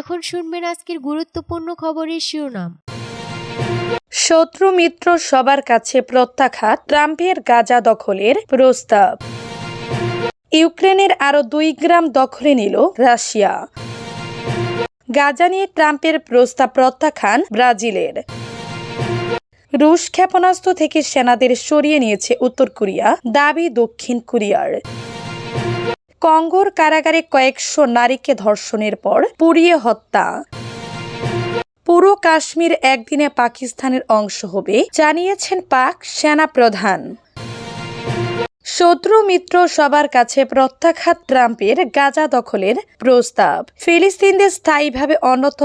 এখন শুনবেন আজকের গুরুত্বপূর্ণ খবরের শিরোনাম। শত্রু মিত্র সবার কাছে প্রত্যাখ্যাত ট্রাম্পের গাজা দখলের প্রস্তাব। ইউক্রেনের আরও দুই গ্রাম দখলে নিল রাশিয়া। গাজা নিয়ে ট্রাম্পের প্রস্তাব প্রত্যাখ্যান ব্রাজিলের। রুশ ক্ষেপণাস্ত্র থেকে সেনাদের সরিয়ে নিয়েছে উত্তর কোরিয়া, দাবি দক্ষিণ কোরিয়ার। কঙ্গোর কারাগারে কয়েকশো নারীকে ধর্ষণের পর পুড়িয়ে হত্যা। পুরো কাশ্মীর একদিনে পাকিস্তানের অংশ হবে, জানিয়েছেন পাক সেনা প্রধান শত্রু মিত্র সবার কাছে প্রত্যাখ্যাত ট্রাম্পের গাজা দখলের প্রস্তাব। ফিলিস্তিনদের স্থায়ীভাবে অন্যত্র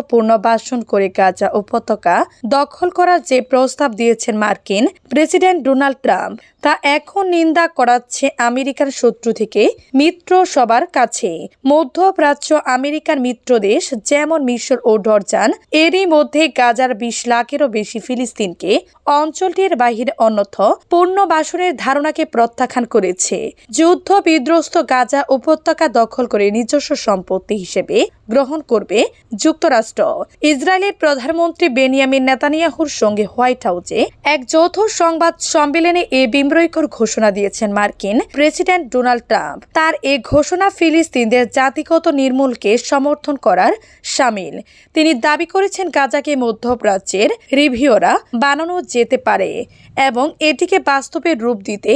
বাসন করে গাজা উপত্যকা দখল করার যে প্রস্তাব দিয়েছেন মার্কিন প্রেসিডেন্ট ডোনাল্ড ট্রাম্প, তা এখন নিন্দা করাচ্ছে আমেরিকার শত্রু থেকে মিত্র সবার কাছে। মধ্যপ্রাচ্য আমেরিকার মিত্র দেশ যেমন মিশর ও ডরজান, এরই মধ্যে গাজার বিশ লাখেরও বেশি ফিলিস্তিনকে অঞ্চলটির বাহিরে অন্যথ পুনর্বাসনের ধারণাকে প্রত্যাখ্যান করেছে। যুদ্ধ বিধ্বস্ত গাজা উপত্যকা দখল করে নিজস্ব সম্পত্তি হিসেবে গ্রহণ করবে যুক্তরাষ্ট্র। ইসরায়েলের প্রধানমন্ত্রী বেনিয়ামিন নেতানিয়াহুর সঙ্গে হোয়াইট হাউসে এক যৌথ সংবাদ সম্মেলনে এ বিম্রয়কর ঘোষণা দিয়েছেন মার্কিন প্রেসিডেন্ট ডোনাল্ড ট্রাম্প। তার এ ঘোষণা ফিলিস্তিনদের জাতিগত নির্মূলকে সমর্থন করার সামিল। তিনি দাবি করেছেন গাজাকে মধ্যপ্রাচ্যের রিভিওরা বানানো যেতে পারে এবং এটিকে বাস্তবে রূপ দিতে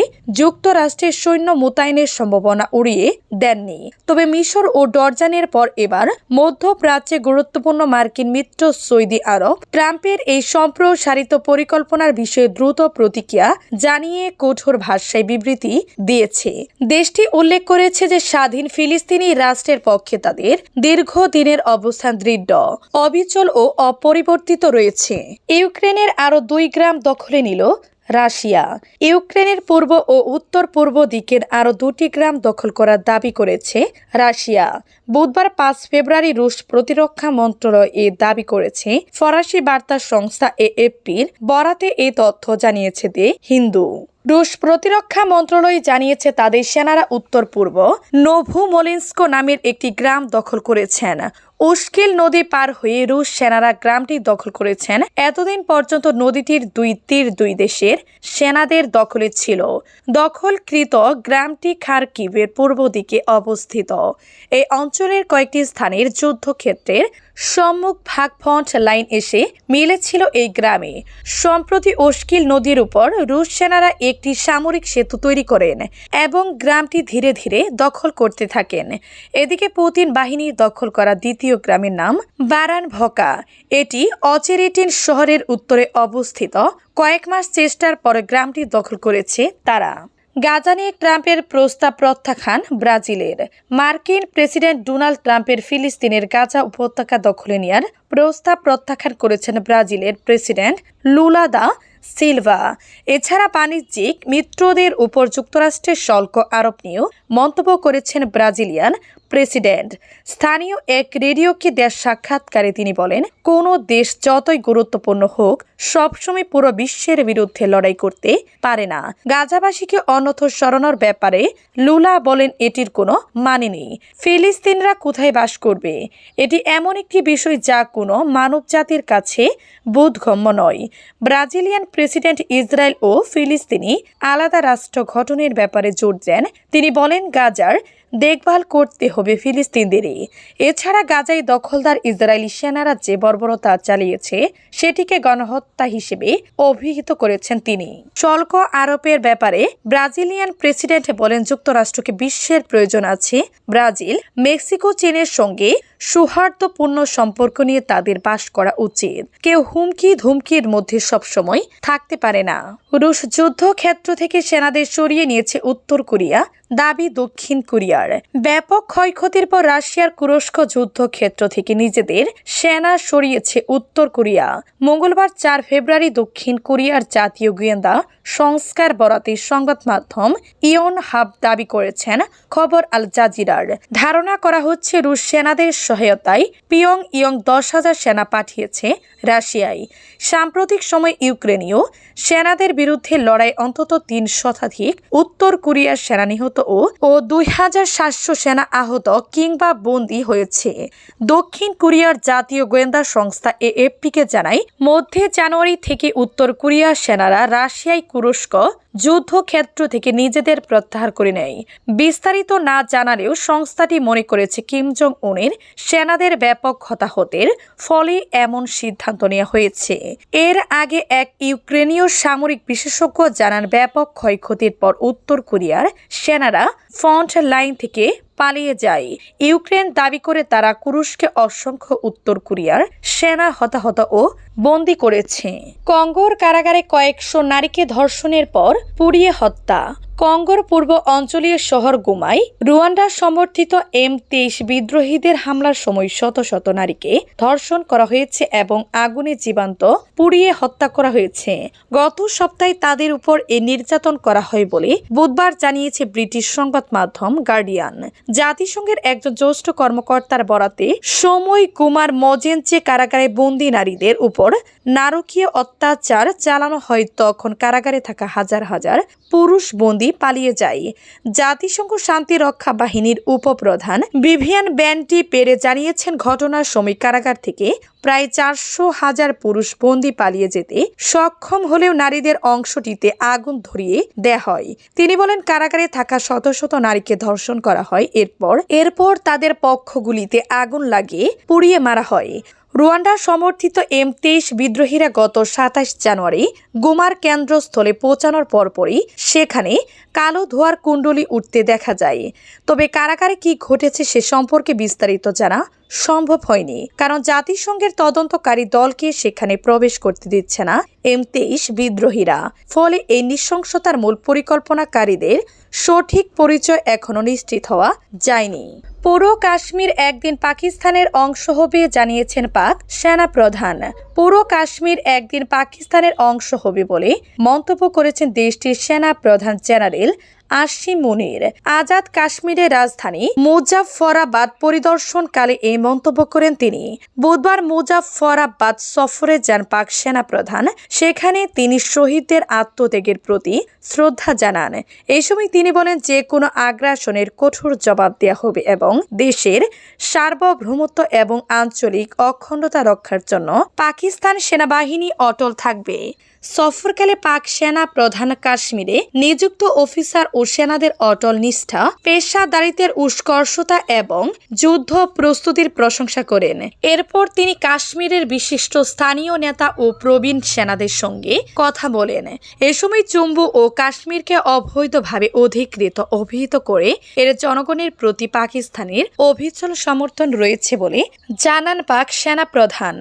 যুক্তরাষ্ট্রের সৈন্য মোতায়েনের সম্ভাবনা উড়িয়ে দেননি। তবে মিশর ও ডরজানের পর এবার মধ্যপ্রাচ্যে গুরুত্বপূর্ণ মার্কিন মিত্র সৌদি আরব ট্রাম্পের এই সম্প্রসারিত পরিকল্পনার বিষয়ে দ্রুত প্রতিক্রিয়া জানিয়ে কঠোর ভাষায় বিবৃতি দিয়েছে। দেশটি উল্লেখ করেছে যে স্বাধীন ফিলিস্তিনি রাষ্ট্রের পক্ষে তাদের দীর্ঘদিনের অবস্থান দৃঢ়, অবিচল ও অপরিবর্তিত রয়েছে। ইউক্রেনের আরও দুই গ্রাম দখলে নিল রাশিয়া। ইউক্রেনের পূর্ব ও উত্তর পূর্ব দিকের আরও দুটি গ্রাম দখল করার দাবি করেছে রাশিয়া। বুধবার পাঁচ ফেব্রুয়ারি রুশ প্রতিরক্ষা মন্ত্রণালয় এ দাবি করেছে, ফরাসি বার্তা সংস্থা এএফপির বরাতে এ তথ্য জানিয়েছে দে হিন্দু। রুশ প্রতিরক্ষা মন্ত্রণালয় জানিয়েছে তাদের সেনারা উত্তর পূর্ব নোভোমোলিন্স্ক নামের একটি গ্রাম দখল করেছেন। উস্কিল নদী পার হয়ে রুশ সেনারা গ্রামটি দখল করেছেন। এতদিন পর্যন্ত নদীটির দুই তীর দুই দেশের সেনাদের দখলে ছিল। দখলকৃত গ্রামটি খারকিভের পূর্ব দিকে অবস্থিত। এই অঞ্চলের কয়েকটি স্থানের যুদ্ধক্ষেত্রের সম্মুখ ভাগফন্ট লাইন এসে মিলেছিল এই গ্রামে। সম্প্রতি ওস্কিল নদীর উপর রুশ সেনারা একটি সামরিক সেতু তৈরি করেন এবং গ্রামটি ধীরে ধীরে দখল করতে থাকেন। এদিকে পুতিন বাহিনী দখল করা দ্বিতীয় গ্রামের নাম বারান ভকা এটি অচেরিটিন শহরের উত্তরে অবস্থিত। কয়েক মাস চেষ্টার পরে গ্রামটি দখল করেছে তারা। গাজা নিয়ে ট্রাম্পের প্রস্তাব প্রত্যাখ্যান ব্রাজিলের। মার্কিন প্রেসিডেন্ট ডোনাল্ড ট্রাম্পের ফিলিস্তিনের গাজা উপত্যকা দখলে নেওয়ার প্রস্তাব প্রত্যাখ্যান করেছেন ব্রাজিলের প্রেসিডেন্ট লুলা দা সিলভা। এছাড়া বাণিজ্যিক মিত্রদের উপর যুক্তরাষ্ট্রের শুল্ক আরোপ নিয়েও মন্তব্য করেছেন ব্রাজিলিয়ান প্রেসিডেন্ট। স্থানীয় এক রেডিওকে দেশ সাক্ষাৎকারে তিনি বলেন, কোনো দেশ যতই গুরুত্বপূর্ণ হোক, সবসময় পুরো বিশ্বের বিরুদ্ধে লড়াই করতে পারে না। গাজাবাসীকে অনথ সরানোর ব্যাপারে লুলা বলেন, এটির কোনো মানে নেই। ফিলিস্তিনরা কোথায় বাস করবে? এটি এমন একটি বিষয় যা কোনো মানবজাতির কাছে বোধগম্য নয়। ব্রাজিলিয়ান প্রেসিডেন্ট ইসরায়েল ও ফিলিস্তিনি আলাদা রাষ্ট্র গঠনের ব্যাপারে জোর দেন। তিনি বলেন, গাজার দেখভাল করতে হবে ফিলিস্তিনদেরই। এছাড়া গাজায় দখলদার ইসরায়েলি সেনারা যে বর্বরতা চালিয়েছে, সেটিকে গণহত্যা হিসেবে অভিহিত করেছেন তিনি। শুল্ক আরোপের ব্যাপারে ব্রাজিলিয়ান প্রেসিডেন্ট বলেন যুক্তরাষ্ট্রকে বিশ্বের প্রয়োজন আছে। ব্রাজিল, মেক্সিকো, চীনের সঙ্গে সৌহার্দ্যপূর্ণ সম্পর্ক নিয়ে তাদের বাস করা উচিত। কেউ হুমকি ধুমকির মধ্যে সবসময় থাকতে পারে না। রুশ যুদ্ধক্ষেত্র থেকে সেনাদের সরিয়ে নিয়েছে উত্তর কোরিয়া, দাবি দক্ষিণ কোরিয়ার। ব্যাপক ক্ষয়ক্ষতির পর রাশিয়ার কুরস্ক যুদ্ধক্ষেত্র থেকে নিজেদের সেনা সরিয়েছে উত্তর কোরিয়া। মঙ্গলবার চার ফেব্রুয়ারি দক্ষিণ কোরিয়ার জাতীয় গোয়েন্দা সংস্কার বরাতে সংবাদ মাধ্যম ইয়ন হাব দাবি করেছেন, খবর আল জাজিরার। ধারণা করা হচ্ছে রুশ সেনাদের সহায়তায় পিয়ং ইয়ং দশ হাজার সেনা পাঠিয়েছে রাশিয়ায়। সাম্প্রতিক সময় ইউক্রেনীয় সেনাদের বিরুদ্ধে লড়াই অন্তত তিন শতাধিক উত্তর কোরিয়ার সেনা নিহত ও দুই হাজার সাতশো সেনা আহত কিংবা বন্দী হয়েছে। দক্ষিণ কোরিয়ার জাতীয় গোয়েন্দা সংস্থা এএফপিকে জানায়, মধ্যে জানুয়ারি থেকে উত্তর কোরিয়ার সেনারা রাশিয়ায় তুরস্ক যুদ্ধক্ষেত্র থেকে নিজেদের প্রত্যাহার করে নেয়। বিস্তারিত না জানালেও সংস্থাটি মনে করেছে কিম জং উনের সেনাদের ব্যাপক হতাহতের ফলে এমন সিদ্ধান্ত নেওয়া হয়েছে। এর আগে এক ইউক্রেনীয় সামরিক বিশেষজ্ঞ জানান, ব্যাপক ক্ষয়ক্ষতির পর উত্তর কোরিয়ার সেনারা ফ্রন্ট লাইন থেকে পালিয়ে যায়। ইউক্রেন দাবি করে তারা কুরুশকে অসংখ্য উত্তর কোরিয়ার সেনা হতাহত ও বন্দি করেছে। কঙ্গোর কারাগারে কয়েকশো নারীকে ধর্ষণের পর পুড়িয়ে হত্যা। কঙ্গোর পূর্ব অঞ্চলীয় শহর গুমাই রুয়ান্ডা সমর্থিত এম তেইশ বিদ্রোহীদের হামলার সময় শত শত নারীকে ধর্ষণ করা হয়েছে এবং আগুনে জীবান্ত পুড়িয়ে হত্যা করা হয়েছে। গত সপ্তাহে তাদের উপর এ নির্যাতন করা হয় বলে বুধবার জানিয়েছে ব্রিটিশ সংবাদ মাধ্যম গার্ডিয়ান। জাতিসংঘের একজন জ্যেষ্ঠ কর্মকর্তার বরাতে সময় কুমার মজেনচে কারাগারে বন্দী নারীদের উপর নারকীয় অত্যাচার চালানো হয় তখন। কারাগারে থাকা হাজার হাজার পুরুষ বন্দী পালিয়ে যায়। জাতিসংঘ শান্তি রক্ষা বাহিনীর উপপ্রধান বিভিয়ান ব্যান্টি পেরে জানিয়েছেন, ঘটনার সময় কারাগার থেকে প্রায় চারশো হাজার পুরুষ বন্দী পালিয়ে যেতে সক্ষম হলেও নারীদের অংশটিতে আগুন ধরিয়ে দেয়া হয়। তিনি বলেন, কারাগারে থাকা শত শত নারীকে ধর্ষণ করা হয়। এরপর এরপর তাদের পক্ষগুলিতে আগুন লাগিয়ে পুড়িয়ে মারা হয়। রুয়ান্ডা সমর্থিত এম তেইশ বিদ্রোহীরা গত সাতাশ জানুয়ারি গুমার কেন্দ্রস্থলে পৌঁছানোর পরপরই সেখানে কালো ধোয়ার কুণ্ডলি উঠতে দেখা যায়। তবে কারাগারে কি ঘটেছে সে সম্পর্কে বিস্তারিত জানা সম্ভব হয়নি, কারণ জাতিসংঘের তদন্তকারী দলকে সেখানে প্রবেশ করতে দিচ্ছে না এম তেইশ বিদ্রোহীরা। ফলে এই নৃশংসতার মূল পরিকল্পনাকারীদের সঠিক পরিচয় এখনও নিশ্চিত হওয়া যায়নি। পুরো কাশ্মীর একদিন পাকিস্তানের অংশ হবে জানিয়েছেন পাক সেনা প্রধান পুরো কাশ্মীর একদিন পাকিস্তানের অংশ হবে বলে মন্তব্য করেছেন দেশটির সেনা প্রধান জেনারেল আসিম মুনির আজাদ কাশ্মীরের রাজধানী মুজাফফরাবাদ পরিদর্শনকালে এই মন্তব্য করেন তিনি। বুধবার মুজাফফরাবাদ সফরে যান পাক সেনা প্রধান সেখানে তিনি শহীদদের আত্মত্যাগের প্রতি শ্রদ্ধা জানান। এই সময় তিনি বলেন যে কোনো আগ্রাসনের কঠোর জবাব দেওয়া হবে এবং দেশের সার্বভৌমত্ব এবং আঞ্চলিক অখণ্ডতা রক্ষার জন্য পাকিস্তান সেনাবাহিনী অটল থাকবে। সফরকালে পাক সেনা প্রধান কাশ্মীরে নিযুক্ত অফিসার ও সেনাদের অটল নিষ্ঠা, পেশাদারিত্বের উৎকর্ষতা এবং যুদ্ধ প্রস্তুতির প্রশংসা করেন। এরপর তিনি কাশ্মীরের বিশিষ্ট স্থানীয় নেতা ও প্রবীণ সেনাদের সঙ্গে কথা বলেন। এ সময় চুম্বু ও কাশ্মীরকে অবৈধভাবে অধিকৃত, অভিহিত করে এর জনগণের প্রতি পাকিস্তানের অভিচল সমর্থন রয়েছে বলে জানান পাক সেনা প্রধান